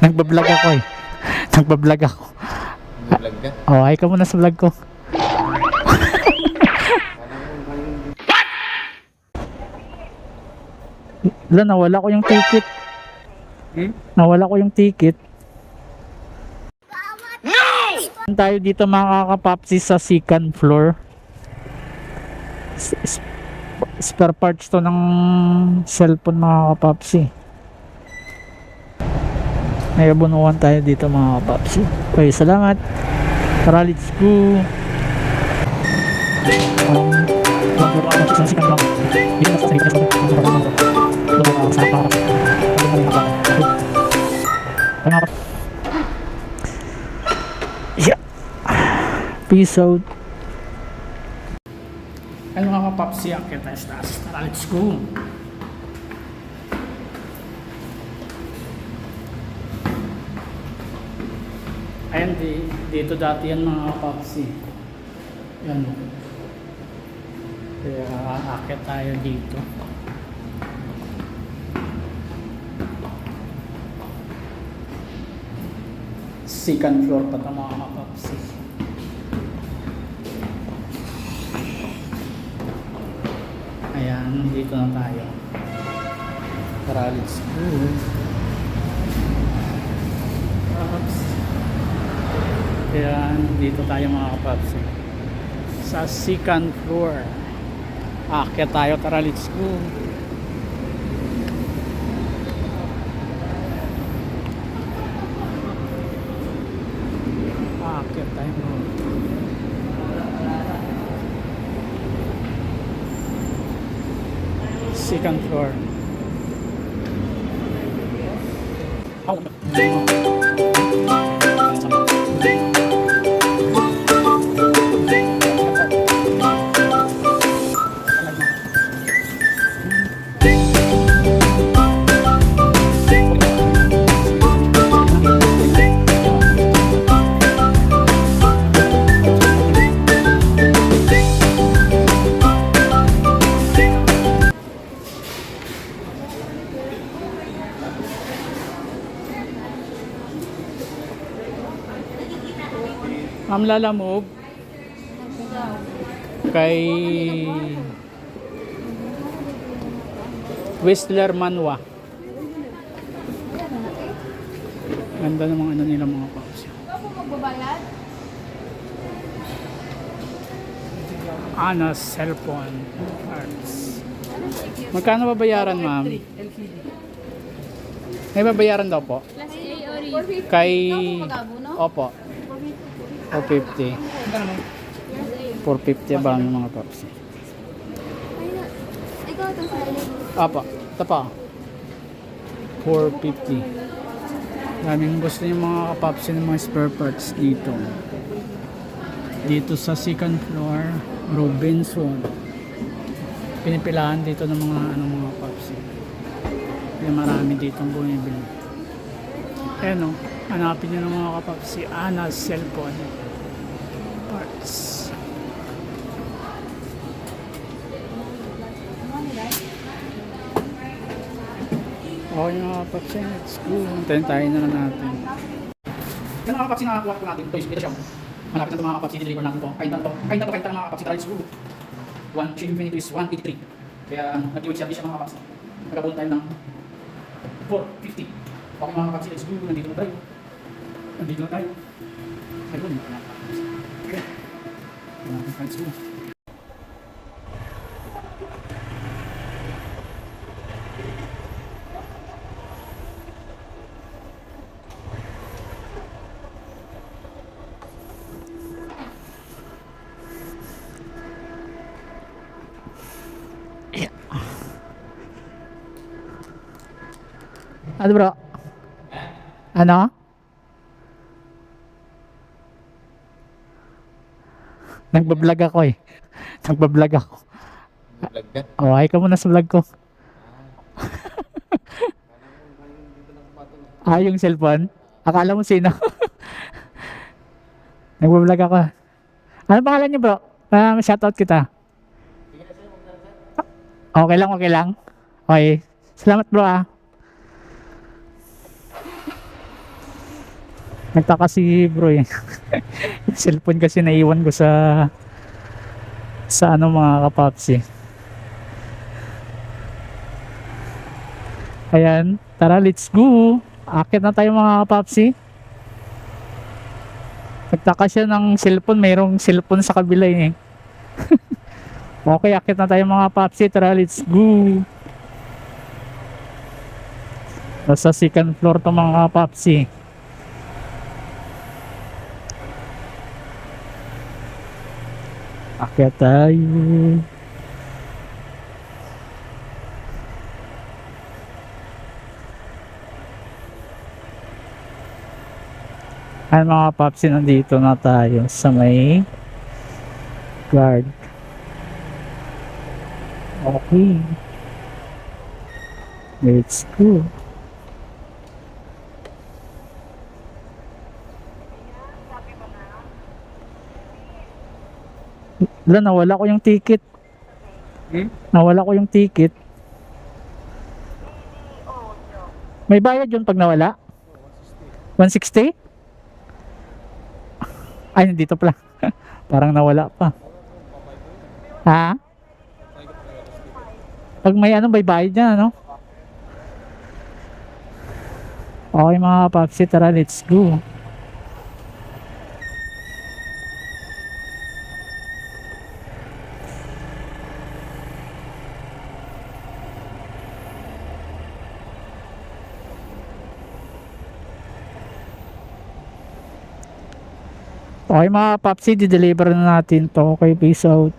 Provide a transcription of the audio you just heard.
Nagbablog ako eh. Nagbablog ako. Nag-vlog ka? Oh, ay ka muna sa vlog ko. Wala, nawala ko yung ticket. Hmm? Nawala ko yung ticket. No! Tayo dito mga kakapapsi sa second floor. S- spare parts to ng cellphone mga kakapapsi. May abunuan tayo dito mga kakapapsi. Okay, salamat. Tara, let's go. Um. Yeah. Peace out. Ano nga ka papsi ang kita sa taas? Tara. Ayan, di, dito dati yan mga papsi. Yan. Kaya aakit tayo dito. Second floor pa ito mga kapapsi. Ayan, dito na tayo. Tara, let's go. Ayan, dito tayo mga kapapsi. Sa second floor. Aakyat tayo, tara, let's go. Tayo mga Second floor. Ma'am Lalamove kay Whistler Manwa. Ganda ng mga ano nila mga paus. Ana cellphone parts. Magkano babayaran ma'am? May babayaran daw po? Kay... Opo. 450. 450 ba ng mga paps? Ikaw itong sa Apa, ito pa. 450. Daming gusto yung mga kapaps ng mga spare parts dito. Dito sa second floor, Robinson. Pinipilahan dito ng mga ano mga paps. Kaya marami dito ang bumibili. Ayan o, hanapin nyo ng mga kapaps si Ana's cellphone parts. Okay mga paps, eh, let's go. Antayin tayo na lang natin. Yan mga paps, nakakuha ko natin. Ito is ito siya. Malapit na ito mga paps, i-deliver natin ito. Kain na ito. Kain na ito, kain na mga paps. Tara, let's go. One shipping fee nito is 183. Kaya nag-iwit service siya mga paps. Nagkabon tayo ng 450. Okay mga paps, let's go. Nandito na tayo. Nandito na tayo. Ayun. Okay. Let's go. Ano bro? Ano? Nagbablog ako eh. Nagbablog ako. Nag-vlog ka? Oh, ay ka muna sa vlog ko. ah, yung cellphone? Akala mo sino? Nagbablog ako. Ano pangalan niyo bro? Para shoutout kita. Okay lang, okay lang. Okay. Salamat bro ah. Nagtaka si bro eh. Cellphone kasi naiwan ko sa sa ano mga kapapsi. Ayan, tara let's go. Akit na tayo mga kapapsi. Nagtaka siya ng cellphone, mayroong cellphone sa kabila eh. okay, akit na tayo mga papsi. Tara, let's go. Nasa second floor to mga papsi. Akyat tayo. Ay mga papsi, nandito na tayo sa may guard. Okay. Let's go. Wala, nawala ko yung ticket. Hmm? Nawala ko yung ticket. May bayad yun pag nawala? 160? Ay, nandito pala. Parang nawala pa. Ha? Pag may ano, may bayad yan, ano? Okay mga papsi, tara, let's go. Okay mga papsi, di-deliver na natin to. Okay, peace out.